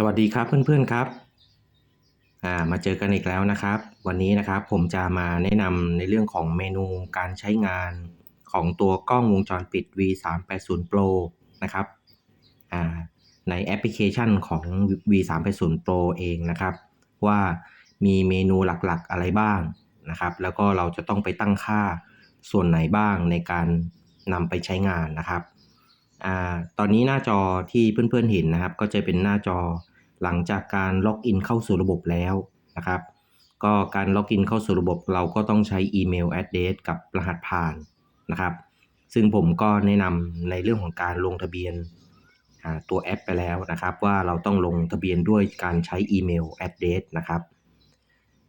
สวัสดีครับเพื่อนๆครับามาเจอกันอีกแล้วนะครับ วันนี้นะครับผมจะมาแนะนำในเรื่องของเมนูการใช้งานของตัวกล้องวงจรปิด V380 Pro นะครับในแอปพลิเคชันของ V380 Pro เองนะครับ ว่ามีเมนูหลักๆอะไรบ้างนะครับ แล้วก็เราจะต้องไปตั้งค่าส่วนไหนบ้างในการนำไปใช้งานนะครับอตอนนี้หน้าจอที่เพื่อนๆเห็นนะครับ ก็จะเป็นหน้าจอ หลังจากการล็อกอินเข้าสู่ระบบแล้วนะครับก็การล็อกอินเข้าสู่ระบบเราก็ต้องใช้อีเมล address กับรหัสผ่านนะครับ ซึ่งผมก็แนะนำในเรื่องของการลงทะเบียนตัวแอปไปแล้วนะครับ ว่าเราต้องลงทะเบียนด้วยการใช้อีเมล address นะครับ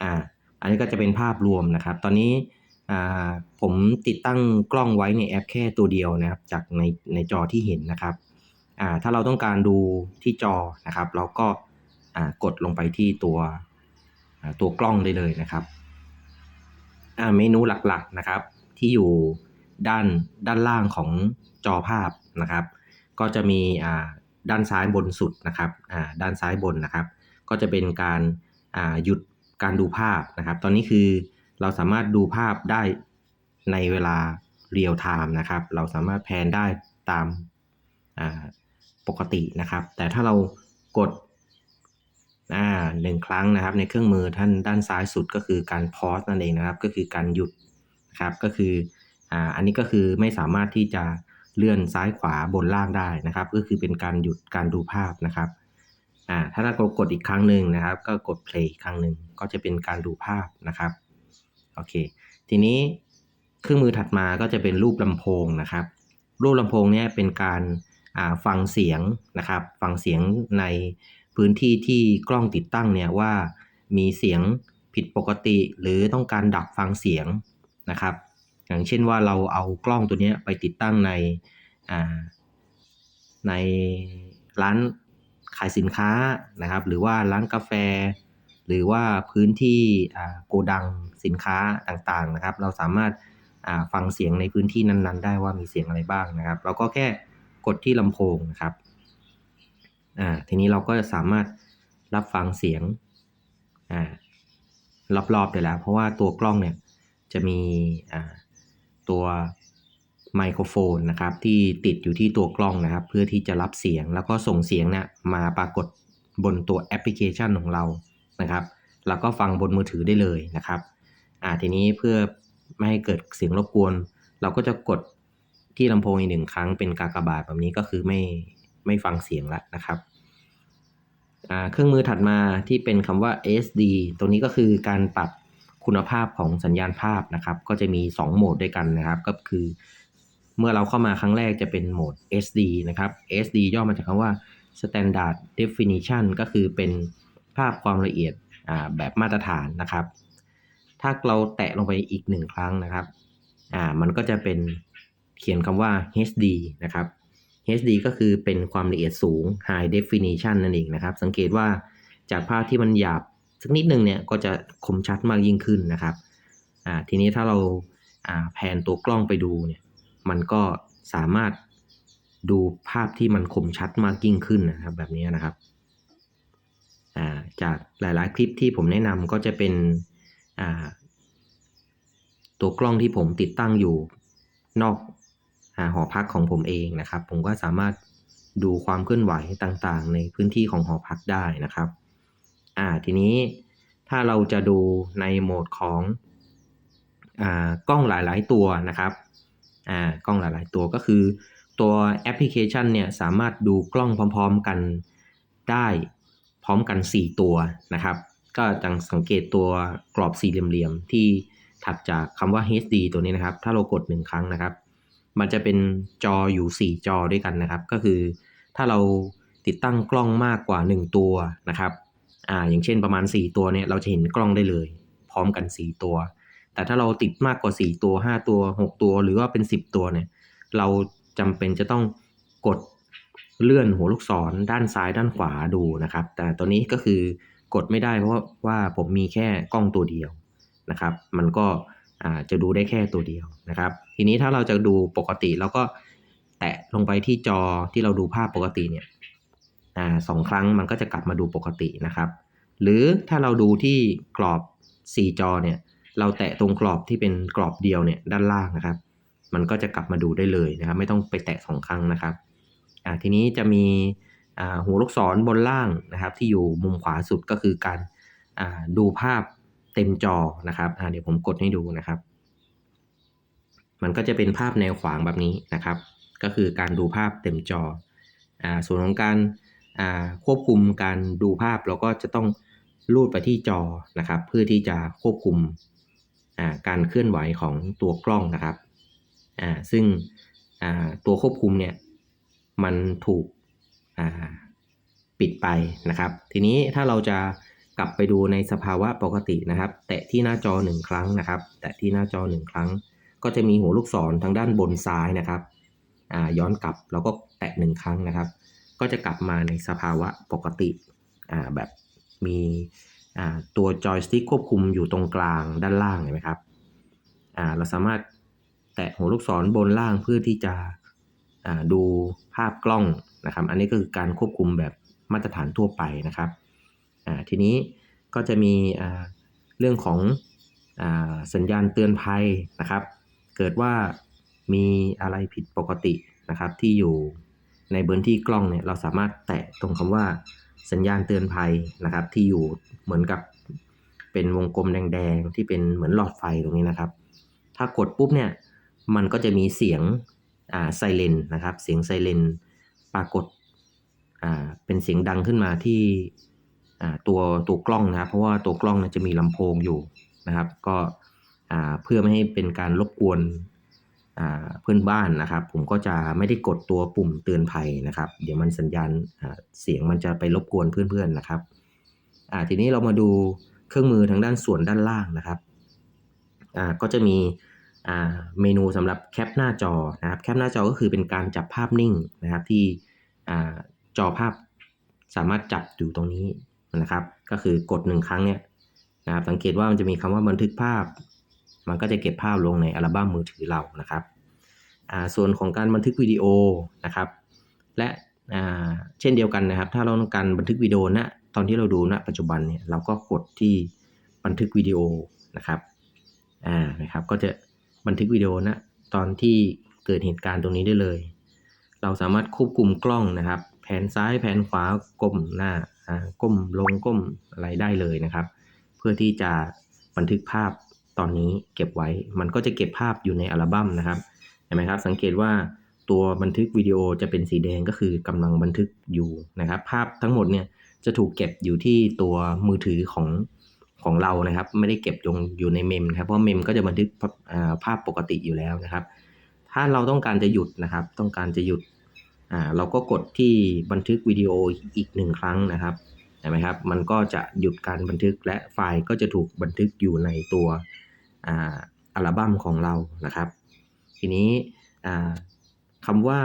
อ่าอันนี้ก็จะเป็นภาพรวมนะครับ ตอนนี้ผมติดตั้งกล้องไว้ในแอปแค่ตัวเดียวนะครับ จากในในจอที่เห็นนะครับ ถ้าเราต้องการดูที่จอนะครับ เราก็กดลงไปที่ตัวตัวกล้องได้เลยนะครับเมนูหลักๆนะครับ ที่อยู่ด้านด้านล่างของจอภาพนะครับ ก็จะมีด้านซ้ายบนสุดนะครับด้านซ้ายบนนะครับ ก็จะเป็นการหยุดการดูภาพนะครับ ตอนนี้คือเราสามารถดูภาพได้ในเวลาเรียลไทม์นะครับ เราสามารถแพนได้ตาม ปกตินะครับ แต่ถ้าเรากดหนึ่งครั้งนะครับในเครื่องมือท่านด้านซ้ายสุดก็คือการพอสนั่นเองนะครับ ก็คือการหยุดนะครับก็คือออันนี้ก็คือไม่สามารถที่จะเลื่อนซ้ายขวาบนล่างได้นะครับ ก็คือเป็นการหยุดการดูภาพนะครับถ้าเรากดอีกครั้งหนึ่งนะครับ ก็กด play อีกครั้งหนึ่งก็จะเป็นการดูภาพนะครับโอเคทีนี้เครื่องมือถัดมาก็จะเป็นรูปลำโพงนะครับ รูปลำโพงเนี้ยเป็นการ ฟังเสียงนะครับ ฟังเสียงในพื้นที่ที่กล้องติดตั้งเนี่ยว่ามีเสียงผิดปกติ หรือต้องการดับฟังเสียงนะครับ อย่างเช่นว่าเราเอากล้องตัวนี้ไปติดตั้งในในร้านขายสินค้านะครับ หรือว่าร้านกาแฟ หรือว่าพื้นที่โกดังสินค้าต่างๆนะครับ เราสามารถฟังเสียงในพื้นที่นั้น ๆ ได้ว่ามีเสียงอะไรบ้างนะครับ เราก็แค่ กดที่ลำโพงนะครับอ่าทีนี้เราก็จะสามารถรับฟังเสียงอ่ารอบๆได้แล้ว เพราะว่าตัวกล้องเนี่ยจะมีอ่าตัวไมโครโฟนนะครับที่ติดอยู่ที่ตัวกล้องนะครับ เพื่อที่จะรับเสียงแล้วก็ส่งเสียงเนี่ยมาปรากฏบนตัวแอปพลิเคชันของเรานะครับแล้วก็ฟังบนมือถือได้เลยนะครับอ่าทีนี้เพื่อไม่ให้เกิดเสียงรบกวน เราก็จะกด ที่ลำโพงอีกหนึ่งครั้งเป็นกากบาทแบบนี้ก็คือไม่ไม่ฟังเสียงละนะครับเครื่องมือถัดมาที่เป็นคำว่า SD ตรงนี้ก็คือการปรับคุณภาพของสัญญาณภาพนะครับ ก็จะมี 2 โหมดด้วยกันนะครับ ก็คือ เมื่อเราเข้ามาครั้งแรกจะเป็นโหมด SD นะครับ SD ย่อมาจากคำว่า Standard Definition ก็คือเป็นภาพความละเอียดแบบมาตรฐานนะครับ ถ้าเราแตะลงไปอีกหนึ่งครั้งนะครับ มันก็จะเป็น เขียนคำว่า HD นะครับ HD ก็คือเป็นความละเอียดสูง High Definition นั่นเองนะครับ สังเกตว่าจากภาพที่มันหยาบสักนิดหนึ่งเนี่ยก็จะคมชัดมากยิ่งขึ้นนะครับอ่าทีนี้ถ้าเราอ่าแพนตัวกล้องไปดูเนี่ยมันก็สามารถดูภาพที่มันคมชัดมากยิ่งขึ้นนะครับ แบบนี้นะครับอ่าจากหลายๆ คลิปที่ผมแนะนำก็จะเป็นอ่าตัวกล้องที่ผมติดตั้งอยู่นอก หอพักของผมเองนะครับ ผมก็สามารถดูความเคลื่อนไหวต่างๆ ในพื้นที่ของหอพักได้นะครับ อ่าทีนี้ถ้าเราจะดูในโหมดของอ่ากล้องหลายๆตัวนะครับอ่ากล้องหลายๆตัวก็คือ ตัวแอปพลิเคชันเนี่ยสามารถดูกล้องพร้อม ๆกันได้พร้อมกัน 4 ตัวนะครับ ก็จังสังเกตตัวกรอบสี่เหลี่ยมๆที่ถัดจากคำว่า HD ตัวนี้นะครับ ถ้าเรากด 1 ครั้งนะครับ มันจะเป็นจออยู่ 4 จอด้วยกันนะครับ ก็คือถ้าเราติดตั้งกล้องมากกว่า 1 ตัวนะครับอ่าอย่างเช่นประมาณ 4 ตัวเนี่ยเราจะเห็นกล้องได้เลย พร้อมกัน 4 ตัว แต่ถ้าเราติดมากกว่า 4 ตัว 5 ตัว 6 ตัว หรือว่าเป็น 10 ตัวเนี่ยเราจำเป็นจะต้องกดเลื่อนหัวลูกศรด้านซ้ายด้านขวาดูนะครับ แต่ตัวนี้ก็คือกดไม่ได้เพราะว่าผมมีแค่กล้องตัวเดียวนะครับ มันก็ จะดูได้แค่ตัวเดียวนะครับ ทีนี้ถ้าเราจะดูปกติเราก็แตะลงไปที่จอที่เราดูภาพปกติเนี่ยอสองครั้งมันก็จะกลับมาดูปกตินะครับ หรือถ้าเราดูที่กรอบ 4 จอเนี่ยเราแตะตรงกรอบที่เป็นกรอบเดียวเนี่ยด้านล่างนะครับ มันก็จะกลับมาดูได้เลยนะครับ ไม่ต้องไปแตะสองครั้งนะครับทีนี้จะมีหัวลูกศรบนล่างนะครับ ที่อยู่มุมขวาสุดก็คือการดูภาพ เต็มจอนะครับเดี๋ยวผมกดให้ดูนะครับ มันก็จะเป็นภาพแนวขวางแบบนี้นะครับ ก็คือการดูภาพเต็มจออส่วนของการควบคุมการดูภาพเราก็จะต้องลูดไปที่จอนะครับ เพื่อที่จะควบคุมการเคลื่อนไหวของตัวกล้องนะครับซึ่งตัวควบคุมเนี่ยมันถูกปิดไปนะครับ ทีนี้ถ้าเราจะ กลับไปดูในสภาวะปกตินะครับ แตะที่หน้าจอหนึ่งครั้งนะครับ แตะที่หน้าจอหนึ่งครั้ง ก็จะมีหัวลูกศรทางด้านบนซ้ายนะครับย้อนกลับแล้วก็แตะหนึ่งครั้งนะครับ ก็จะกลับมาในสภาวะปกติแบบมีตัวจอยสติ๊กควบคุมอยู่ตรงกลางด้านล่างเห็นไหมครับเราสามารถแตะหัวลูกศรบนล่างเพื่อที่จะดูภาพกล้องนะครับ อันนี้ก็คือการควบคุมแบบมาตรฐานทั่วไปนะครับ ทีนี้ก็จะมีเรื่องของอสัญญาณเตือนภัยนะครับ เกิดว่ามีอะไรผิดปกตินะครับ ที่อยู่ในพื้นที่กล้องเนี่ยเราสามารถแตะตรงคำว่าสัญญาณเตือนภัยนะครับ ที่อยู่เหมือนกับเป็นวงกลมแดงๆ ที่เป็นเหมือนหลอดไฟตรงนี้นะครับ ถ้ากดปุ๊บเนี่ยมันก็จะมีเสียงไซเรนนะครับ เสียงไซเรนปรากฏเป็นเสียงดังขึ้นมาที่ ตัวตัวกล้องนะครับเพราะว่าตัวกล้องจะมีลำโพงอยู่นะครับ ก็เพื่อไม่ให้เป็นการรบกวนเพื่อนบ้านนะครับ ผมก็จะไม่ได้กดตัวปุ่มเตือนภัยนะครับ เดี๋ยวมันสัญญาณเสียงมันจะไปรบกวนเพื่อนๆนะครับทีนี้เรามาดูเครื่องมือทางด้านส่วนด้านล่างนะครับก็จะมีเมนูสำหรับแคปหน้าจอนะครับแคปหน้าจอก็คือเป็นการจับภาพนิ่งนะครับที่อจอภาพสามารถจับอยู่ตรงนี้ นะครับ ก็คือกดหนึ่งครั้งเนี่ยนะครับสังเกตว่ามันจะมีคำว่าบันทึกภาพ มันก็จะเก็บภาพลงในอัลบั้มมือถือเรานะครับอ่าส่วนของการบันทึกวิดีโอนะครับ และอ่าเช่นเดียวกันนะครับ ถ้าเราต้องการบันทึกวิดีโอณตอนที่เราดูณปัจจุบันเนี่ยเราก็กดที่บันทึกวิดีโอนะครับอ่านะครับ ก็จะบันทึกวิดีโอณตอนที่เกิดเหตุการณ์ตรงนี้ได้เลย เราสามารถควบคุมกล้องนะครับ แผนซ้ายแผนขวาก้มหน้า ก้มลงก้มอะไรได้เลยนะครับ เพื่อที่จะบันทึกภาพตอนนี้เก็บไว้ มันก็จะเก็บภาพอยู่ในอัลบั้มนะครับเห็นไหมครับ สังเกตว่าตัวบันทึกวิดีโอจะเป็นสีแดงก็คือกำลังบันทึกอยู่นะครับ ภาพทั้งหมดเนี่ยจะถูกเก็บอยู่ที่ตัวมือถือของของเรานะครับ ไม่ได้เก็บลงอยู่ในเมมนะครับเพราะเมมก็จะบันทึกภาพปกติอยู่แล้วนะครับ ถ้าเราต้องการจะหยุดนะครับ ต้องการจะหยุด อ่าเราก็กดที่บันทึกวิดีโออีกหนึ่งครั้งนะครับเห็นไหมครับ มันก็จะหยุดการบันทึกและไฟล์ก็จะถูกบันทึกอยู่ในตัวอ่าอัลบั้มของเรานะครับ ทีนี้อ่าคำว่า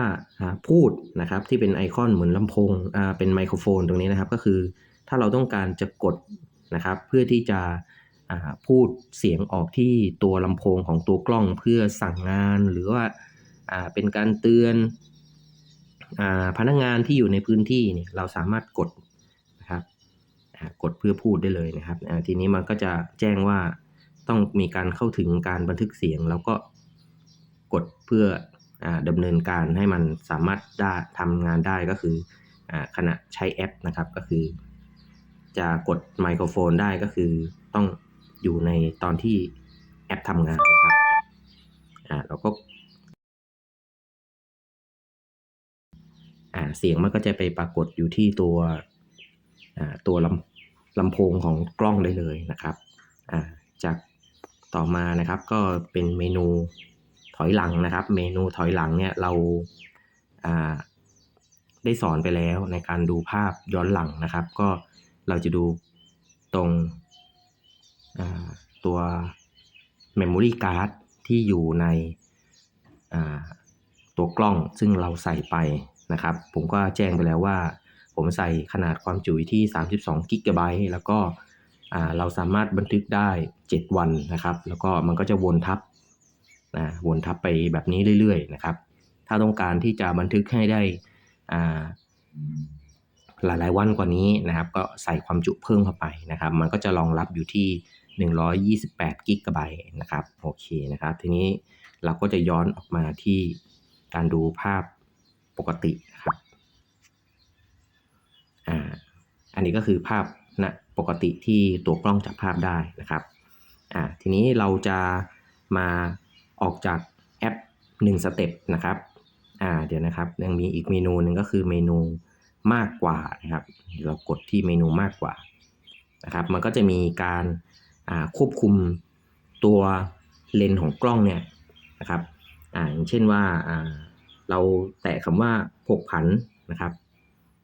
พูดนะครับที่เป็นไอคอนเหมือนลำโพงเป็นไมโครโฟนตรงนี้นะครับ ก็คือถ้าเราต้องการจะกดนะครับ เพื่อที่จะพูดเสียงออกที่ตัวลำโพงของตัวกล้องเพื่อสั่งงานหรือว่าเป็นการเตือน พนักงานที่อยู่ในพื้นที่เนี่ยเราสามารถกดนะครับกดเพื่อพูดได้เลยนะครับทีนี้มันก็จะแจ้งว่าต้องมีการเข้าถึงการบันทึกเสียง แล้วก็กดเพื่ออดำเนินการให้มันสามารถได้ทำงานได้ก็คืออขณะใช้แอปนะครับก็คือ จะกดไมโครโฟนได้ก็คือต้องอยู่ในตอนที่แอปทำงานนะครับเราก็ เสียงมันก็จะไปปรากฏอยู่ที่ตัวตัวลำลำโพงของกล้องได้เลยนะครับ จากต่อมานะครับก็เป็นเมนูถอยหลังนะครับ เมนูถอยหลังเนี่ยเราาได้สอนไปแล้วในการดูภาพย้อนหลังนะครับ ก็เราจะดูตรงตัว Memory Card ที่อยู่ในตัวกล้องซึ่งเราใส่ไป นะครับ ผมก็แจ้งไปแล้วว่า ผมใส่ขนาดความจุที่ 32กิกะไบต์แล้วก็เราสามารถบันทึกได้ 7 วันนะครับ แล้วก็มันก็จะวนทับนะวนทับไปแบบนี้เรื่อยๆนะครับ ถ้าต้องการที่จะบันทึกให้ได้หลายๆวันกว่านี้นะครับ ก็ใส่ความจุเพิ่มเข้าไปนะครับ มันก็จะรองรับอยู่ที่ 128กิกะไบต์นะครับ โอเคนะครับ ทีนี้เราก็จะย้อนออกมาที่การดูภาพ ปกตินะครับอ่าอันนี้ก็คือภาพณปกติที่ตัวกล้องจับภาพได้นะครับอ่าทีนี้เราจะมาออกจากแอป1สเต็ปนะครับอ่าเดี๋ยวนะครับยังมีอีกเมนูหนึ่งก็คือเมนูมากกว่านะครับ เรากดที่เมนูมากกว่านะครับ มันก็จะมีการอ่าควบคุมตัวเลนส์ของกล้องเนี่ยนะครับ อ่าอย่างเช่นว่าอ่า เราแตะคำว่าผกผันนะครับ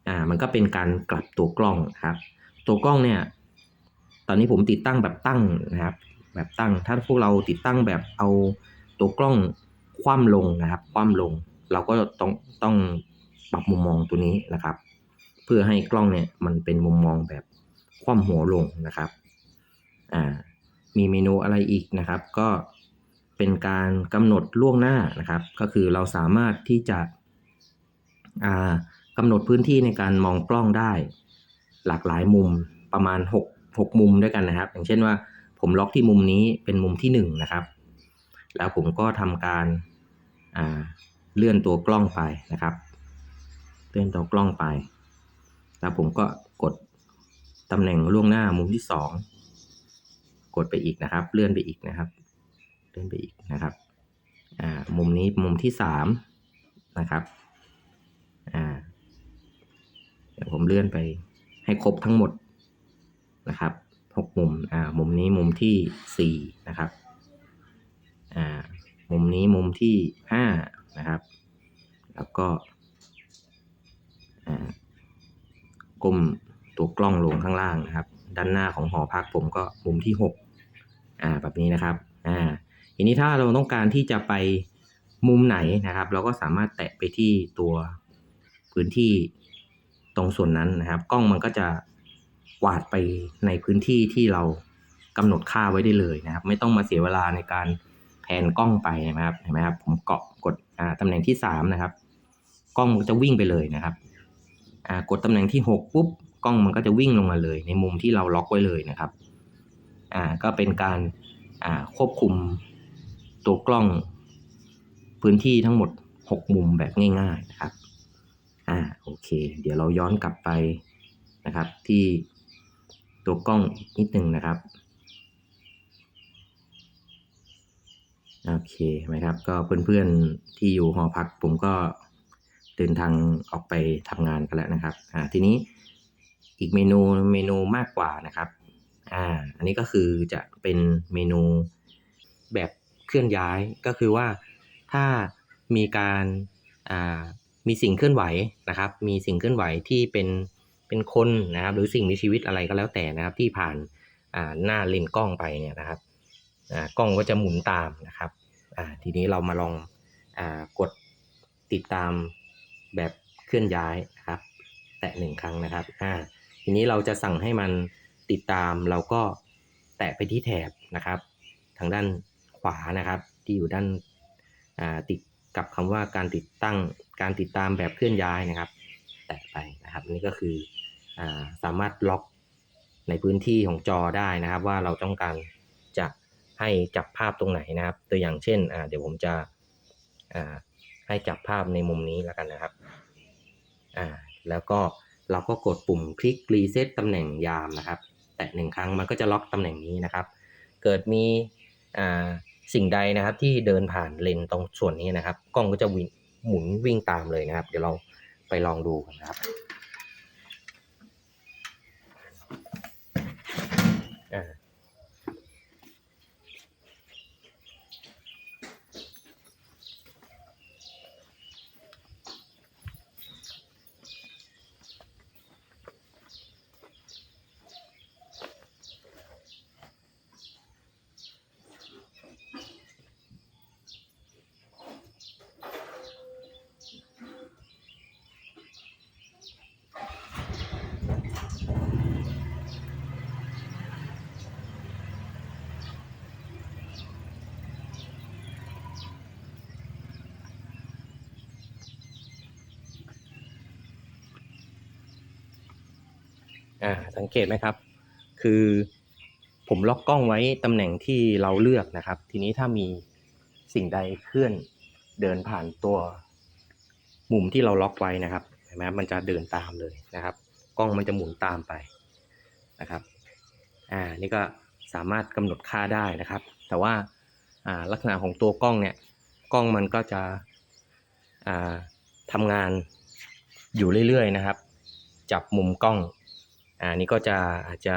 อ่ามันก็เป็นการกลับตัวกล้องครับ ตัวกล้องเนี่ย ตอนนี้ผมติดตั้งแบบตั้งนะครับ แบบตั้ง ถ้าพวกเราติดตั้งแบบเอาตัวกล้องคว่ำลงนะครับ คว่ำลง เราก็ต้องต้องปรับมุมมองตัวนี้นะครับ เพื่อให้กล้องเนี่ยมันเป็นมุมมองแบบคว่ำหัวลงนะครับ อ่า มีเมนูอะไรอีกนะครับ ก็ เป็นการกำหนดล่วงหน้านะครับ ก็คือเราสามารถที่จะอ่ากำหนดพื้นที่ในการมองกล้องได้ หลากหลายมุมประมาณ 6 6 มุมด้วยกันนะครับ อย่างเช่นว่าผมล็อกที่มุมนี้เป็นมุมที่ 1 นะครับ แล้วผมก็ทำการาเลื่อนตัวกล้องไปนะครับ เลื่อนตัวกล้องไป แล้วผมก็กดตำแหน่งล่วงหน้ามุมที่ 2 กดไปอีกนะครับ เลื่อนไปอีกนะครับ เลื่อนไปอีกนะครับอ่ามุมนี้มุมที่3นะครับอ่าเดี๋ยวผมเลื่อนไปให้ครบทั้งหมดนะครับหกมุมอ่ามุมนี้มุมที่สี่นะครับอ่ามุมนี้มุมที่ห้านะครับ แล้วก็อ่าก้มตัวกล้องลงข้างล่างนะครับ ด้านหน้าของหอพักผมก็มุมที่หกอ่าแบบนี้นะครับอ่า ทีนี้ถ้าเราต้องการที่จะไปมุมไหนนะครับ เราก็สามารถแตะไปที่ตัวพื้นที่ตรงส่วนนั้นนะครับ กล้องมันก็จะกวาดไปในพื้นที่ที่เรากำหนดค่าไว้ได้เลยนะครับ ไม่ต้องมาเสียเวลาในการแผนกล้องไปนะครับเห็นไหมครับผมเกาะกดตำแหน่งที่สามนะครับ กล้องมันจะวิ่งไปเลยนะครับกดตำแหน่งที่หกปุ๊บกล้องมันก็จะวิ่งลงมาเลย ในมุมที่เราล็อกไว้เลยนะครับก็เป็นการควบคุม ตัวกล้องพื้นที่ทั้งหมด 6 มุมแบบง่ายๆนะครับ อ่าโอเค เดี๋ยวเราย้อนกลับไปนะครับ ที่ตัวกล้องอีกนิดนึงนะครับโอเคไหมครับก็เพื่อนๆที่อยู่หอพักผมก็เดินทางออกไปทำงานกันแล้วนะครับอ่าทีนี้อีกเมนูเมนูมากกว่านะครับอ่าอันนี้ก็คือจะเป็นเมนูแบบ ลื่อนย้ายก็คือว่าถ้ามีการมีสิ่งเคลื่อนไหวนะครับ มีสิ่งเคลื่อนไหวที่เป็นเป็นคนนะครับ หรือสิ่งมีชีวิตอะไรก็แล้วแต่นะครับ ที่ผ่านหน้าเลนกล้องไปเนี่ยนะครับกล้องก็จะหมุนตามนะครับทีนี้เรามาลองอกดติดตามแบบเคลื่อนย้ายนะครับ แตะหนึ่งครั้งนะครับทีนี้เราจะสั่งให้มันติดตามเราก็แตะไปที่แถบนะครับ ทางด้าน วานะครับ ที่อยู่ด้านติดกับคำว่าการติดตั้งการติดตามแบบเคลื่อนย้ายนะครับ แตะไปนะครับนี่ก็คืออสามารถล็อกในพื้นที่ของจอได้นะครับ ว่าเราต้องการจะให้จับภาพตรงไหนนะครับ ตัวอย่างเช่นเดี๋ยวผมจะให้จับภาพในมุมนี้แล้วกันนะครับแล้วก็เราก็กดปุ่มคลิกรีเซ็ตตำแหน่งยามนะครับ แตะหนึ่งครั้งมันก็จะล็อกตำแหน่งนี้นะครับ เกิดมี สิ่งใดนะครับที่เดินผ่านเลนตรงส่วนนี้นะครับ กล้องก็จะวิ่งหมุนวิ่งตามเลยนะครับ เดี๋ยวเราไปลองดูกันนะครับอ่า อ่าสังเกตไหมครับ คือผมล็อกกล้องไว้ตำแหน่งที่เราเลือกนะครับ ทีนี้ถ้ามีสิ่งใดเคลื่อนเดินผ่านตัวมุมที่เราล็อกไว้นะครับเห็นไหมมันจะเดินตามเลยนะครับ กล้องมันจะหมุนตามไปนะครับอ่านี่ก็สามารถกำหนดค่าได้นะครับ แต่ว่าอ่าลักษณะของตัวกล้องเนี่ยกล้องมันก็จะอ่าทำงานอยู่เรื่อยๆนะครับ จับมุมกล้อง อ่านี่ก็จะอาจจะ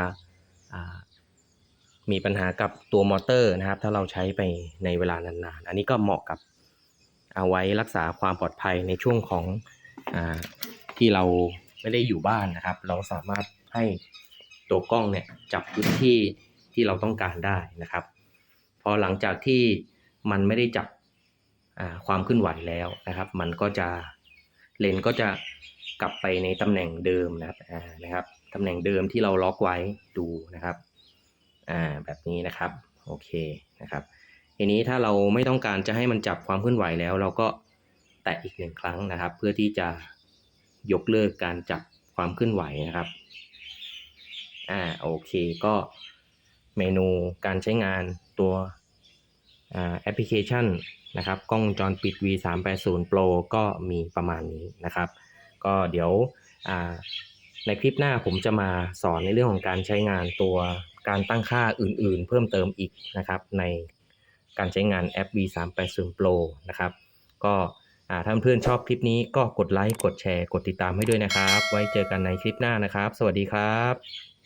มีปัญหากับตัวมอเตอร์นะครับ ถ้าเราใช้ไปในเวลานานๆ อันนี้ก็เหมาะกับเอาไว้รักษาความปลอดภัยในช่วงของอที่เราไม่ได้อยู่บ้านนะครับ เราสามารถให้ตัวกล้องเนี่ยจับพื้นที่ที่เราต้องการได้นะครับ พอหลังจากที่มันไม่ได้จับความเคลื่อนไหวแล้วนะครับ มันก็จะเลนก็จะกลับไปในตำแหน่งเดิมนะครับนะครับ ตำแหน่งเดิมที่เราล็อกไว้ดูนะครับ อ่า แบบนี้นะครับ โอเคนะครับ ทีนี้ถ้าเราไม่ต้องการจะให้มันจับความเคลื่อนไหวแล้ว เราก็แตะอีกหนึ่งครั้งนะครับ เพื่อที่จะยกเลิกการจับความเคลื่อนไหวนะครับ อ่า โอเค ก็เมนูการใช้งานตัวอ่าแอปพลิเคชันนะครับกล้องวงจรปิด V380 Pro ก็มีประมาณนี้นะครับ ก็เดี๋ยวอ่า ในคลิปหน้าผมจะมาสอนในเรื่องของการใช้งานตัวการตั้งค่าอื่นๆ เพิ่มเติมอีกนะครับในการใช้งานแอป V380 Pro นะครับ ก็ถ้าเพื่อนๆชอบคลิปนี้ก็กดไลค์ กดแชร์ กดติดตามให้ด้วยนะครับ ไว้เจอกันในคลิปหน้านะครับ สวัสดีครับ